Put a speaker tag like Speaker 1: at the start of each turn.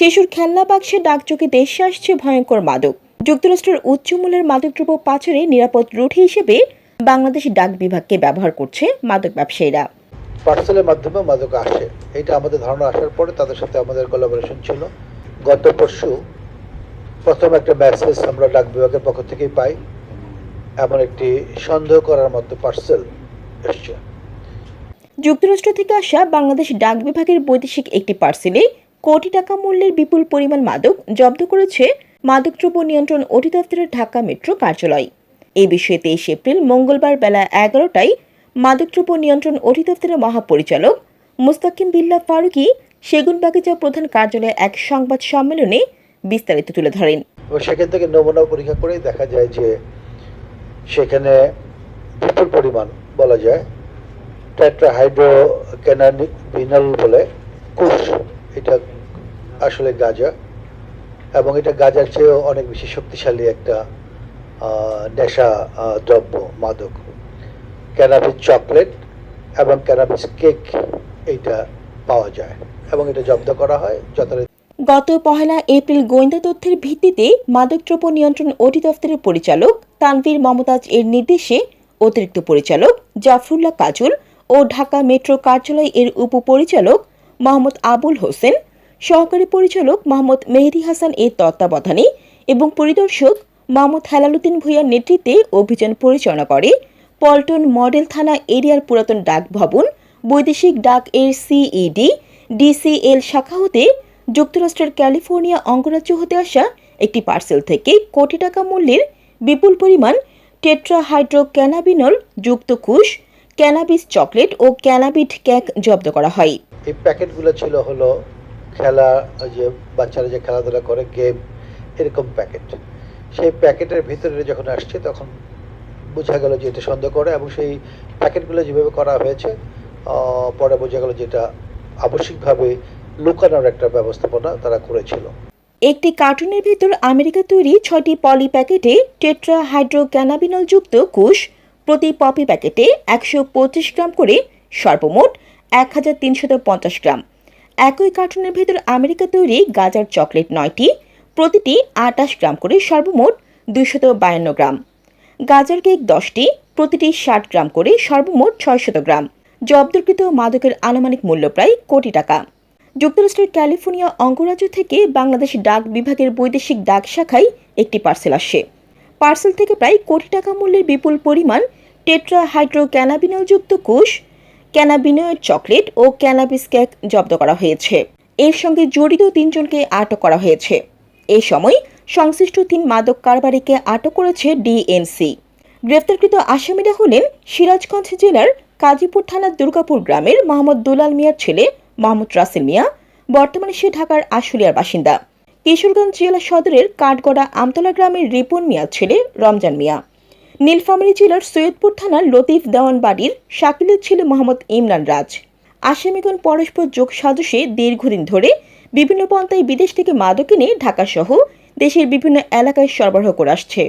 Speaker 1: শিশুর খেলনা বাক্সে ডাকযোগে দেশে আসছে ভয়ঙ্কর মাদক। যুক্তরাষ্ট্রের উচ্চমূল্যের মাদকদ্রব্য পাচারে নিরাপদ রুট হিসেবে বাংলাদেশ ডাক বিভাগকে ব্যবহার করছে মাদক ব্যবসায়ীরা।
Speaker 2: পার্সেলের মাধ্যমে মাদক আসে। এটা আমাদের ধারণা আসার পরে তাদের সাথে আমাদের কোলাবোরেশন ছিল। গত পরশু প্রথম একটা মেসেজ আমরা ডাক বিভাগের পক্ষ থেকেই পাই। এমন একটি সন্দেহ করার মতো পার্সেল এসছে।
Speaker 1: যুক্তরাষ্ট্র থেকে আসা বাংলাদেশ ডাক বিভাগের বৈদেশিক একটি পার্সেলে কোটি টাকা মূল্যের বিপুল পরিমাণ মাদক জব্দ করেছে মাদকদ্রব্য নিয়ন্ত্রণ অধিদপ্তরের ঢাকা মেট্রো কার্যালয়। এ বিষয়ে তেইশ এপ্রিল মঙ্গলবার বেলা এগারোটায় মাদকদ্রব্য নিয়ন্ত্রণ অধিদপ্তরের মহাপরিচালক মুস্তাকিম বিল্লাহ ফারুকি সেগুন বাগিচা প্রধান কার্যালয়ে এক সংবাদ সম্মেলনে বিস্তারিত তুলে ধরেন।
Speaker 2: সেখান থেকে নমুনা পরীক্ষা করেই দেখা যায় যে সেখানে বিপুল পরিমাণ বলা যায় টেট্রাহাইড্রো ক্যানাবিনাল বলে কোষ এটা আসলে গাঁজা, এবং এটা গাঁজার চেয়েও অনেক বেশি শক্তিশালী একটা নেশা দ্রব্য, মাদক। ক্যানাবিস চকলেট এবং ক্যানাবিস কেক এইটা পাওয়া যায়, এবং এটা জব্দ করা হয় যথারীতি।
Speaker 1: গত পহেলা এপ্রিল গোয়েন্দা তথ্যের ভিত্তিতে মাদকদ্রব্য নিয়ন্ত্রণ অধিদপ্তরের পরিচালক তানভীর মমতাজ এর নির্দেশে অতিরিক্ত পরিচালক জাফরুল্লাহ কাজল ও ঢাকা মেট্রো কার্যালয় এর উপপরিচালক মোহাম্মদ আবুল হোসেন সহকারী পরিচালক মোহাম্মদ মেহেদি হাসান এর তত্ত্বাবধানে এবং পরিদর্শক মোহাম্মদ হেলালুদ্দিন ভূঁইয়ার নেতৃত্বে অভিযান পরিচালনা করে পল্টন মডেল থানা এরিয়ার পুরাতন ডাক ভবন, বৈদেশিক ডাক এর সিইডি ডিসিএল শাখা হতে যুক্তরাষ্ট্রের ক্যালিফোর্নিয়া অঙ্গরাজ্য হতে আসা একটি পার্সেল থেকে কোটি টাকা মূল্যের বিপুল পরিমাণ টেট্রাহাইড্রো ক্যানাবিনল যুক্ত কুশ, ক্যানাবিস চকলেট ও ক্যানাবিট ক্যাক জব্দ করা হয়।
Speaker 2: এই প্যাকেটগুলো ছিল হলো খেলা যে বাচ্চারা যে খেলাধুলা করে গেম এরকম প্যাকেট সেই প্যাকেটের ভিতরে যখন আসছে, তখন বোঝা গেল যে এটা সন্দেহ করে এবং সেই প্যাকেটগুলো যেভাবে করা হয়েছে পরে বোঝা গেল যেটা আবশ্যিকভাবে লুকানোর একটা ব্যবস্থাপনা তারা করেছিল।
Speaker 1: একটি কার্টুনের ভিতর আমেরিকা তৈরি ছয়টি পলি প্যাকেটে টেট্রা হাইড্রো ক্যানাবিনল যুক্ত কুশ প্রতি পপি প্যাকেটে একশো পঁচিশ গ্রাম করে সর্বমোট এক হাজার পঞ্চাশ গ্রাম। একই কার্টুনের ভিতর আমেরিকা তৈরি গাজার চকলেট নয়টি, প্রতিটি আটাশ গ্রাম করে সর্বমোট দুইশত বায়ান্ন গ্রাম। গাজার কেক দশটি, প্রতিটি ষাট গ্রাম করে সর্বমোট ছয়শত গ্রাম। জব্দকৃত মাদকের আনুমানিক মূল্য প্রায় কোটি টাকা। যুক্তরাষ্ট্রের ক্যালিফোর্নিয়া অঙ্গরাজ্য থেকে বাংলাদেশ ডাক বিভাগের বৈদেশিক ডাক শাখায় একটি পার্সেল আসে পার্সেল থেকে প্রায় কোটি টাকা মূল্যের বিপুল পরিমাণ টেট্রা হাইড্রো ক্যানাবিনলযুক্ত কোষ ক্যানাবিনয়েড চকলেট ও ক্যানাবিস কেক জব্দ করা হয়েছে। এর সঙ্গে জড়িত তিনজনকে আটক করা হয়েছে। এই সময় সংশ্লিষ্ট তিন মাদক কারবারিকে আটক করেছে ডিএনসি গ্রেফতারকৃত আসামিরা হলেন সিরাজগঞ্জ জেলার কাজীপুর থানার দুর্গাপুর গ্রামের মোহাম্মদ দুলাল মিয়ার ছেলে মোহাম্মদ রাসেল মিয়া, বর্তমানে সে ঢাকার আশুলিয়ার বাসিন্দা। কিশোরগঞ্জ জেলা সদরের কাঠগড়া আমতলা গ্রামের রিপন মিয়ার ছেলে রমজান মিয়া। নীলফামারী জেলার সৈয়দপুর থানার লতিফ দেওয়ান বাড়ির শাকিলের ছেলে মোহাম্মদ ইমরান রাজ। আসামিগণ পরস্পর যোগ সাজসে দীর্ঘদিন ধরে বিভিন্ন পন্থায় বিদেশ থেকে মাদক এনে ঢাকাসহ দেশের বিভিন্ন এলাকায় সরবরাহ করে আসছে।